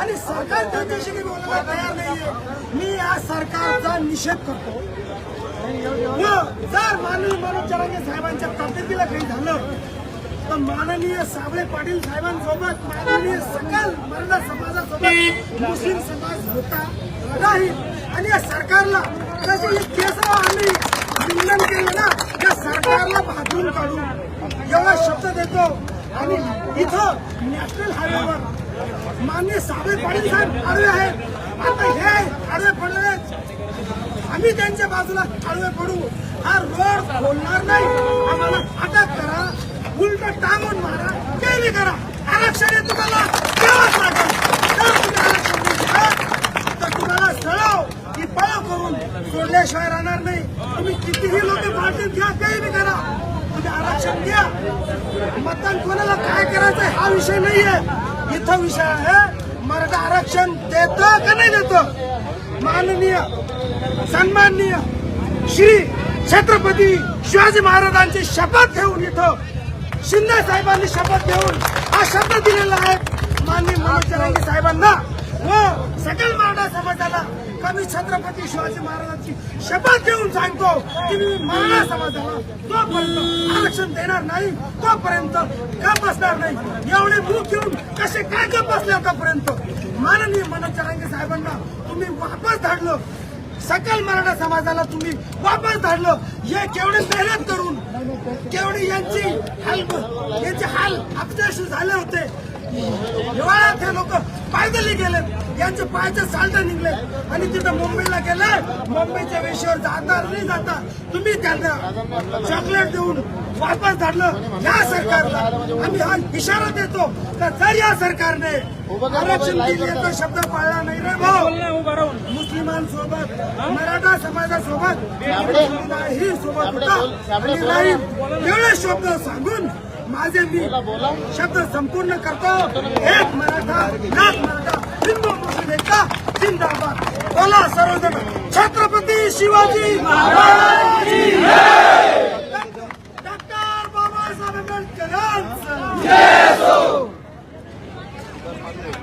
आणि सरकार त्यांच्याशी मी बोलायला तयार नाहीये. मी या सरकारचा निषेध करतो. व जर माननीय मनोज जरांगे साहेबांच्या तब्येतीला काही झालं तर माननीय साबळे पाटील साहेबांसोबत माननीय सकल मराठा समाजासोबत मुस्लिम समाज होता राहील आणि या सरकारला जशी ही आम्ही निंदन केलं ना या सरकारला भाजून काढू एवढा शब्द देतो. आणि इथं नॅशनल हायवेवर माननीय साबळे पाटील साहेब आडवे आहेत. आता हे आडवे पडले आम्ही त्यांच्या बाजूला आडवे पडू. हा रोड खोलणार नाही. आम्हाला अटक करा. उलट टांगून मारा. काही करा. आरक्षण हे तुम्हाला. द्यावंच लागेल. जर तुम्ही आरक्षण दिलं, तर तुम्हाला सळव की पळ करून सोडल्याशिवाय राहणार नाही. तुम्ही कितीही लोक पार्टीत घ्या काही नाही करा. तुम्ही आरक्षण घ्या मतदान कोणाला काय करायचं हा विषय नाहीये. इथं विषय आहे. मराठा आरक्षण देतं का नाही देतं? माननीय सन्माननीय श्री छत्रपती शिवाजी महाराजांची शपथ घेऊन इथं शिंदे साहेबांनी शपथ घेऊन हा शब्द दिलेला आहे. माननीय मनोज जरांगे व सकल मराठा आता मी छत्रपती शिवाजी महाराजांची शपथ घेऊन सांगतो की मी मराठा समाजाला तोपर्यंत आरक्षण देणार नाही तोपर्यंत का बसणार नाही? एवढे मुख घेऊन कसे काय का बसले आतापर्यंत? माननीय मनोज चरांगे साहेबांना तुम्ही वापस धाडलं. सकल मराठा समाजाला तुम्ही वापस धाडलं. हे केवढे मेहनत करून केवढी यांची हाल यांचे हाल अपयशी झाले होते. हिवाळ्यात हे लोक पायदली गेले. यांचे पायचे साल्ट निघले. आणि तिथं मुंबईला गेले. मुंबईच्या वेशीवर जाता नाही जाता. तुम्ही त्यांना चॉकलेट देऊन वापस धाडलं या सरकारला आम्ही हा इशारा देतो. का जर या सरकारने आरक्षण दिले तर शब्द पाळला नाही रे भाऊ. मुस्लिमांसोबत मराठा समाजासोबत ही सोबत होता आणि राहील एवढे शब्द सांगून माझे मी शब्द संपूर्ण करतो. एक मराठा लाख मराठा हिंदू मुस्लिम एकता जिंदाबाद. बोला सर्वजण. छत्रपती शिवाजी महाराज.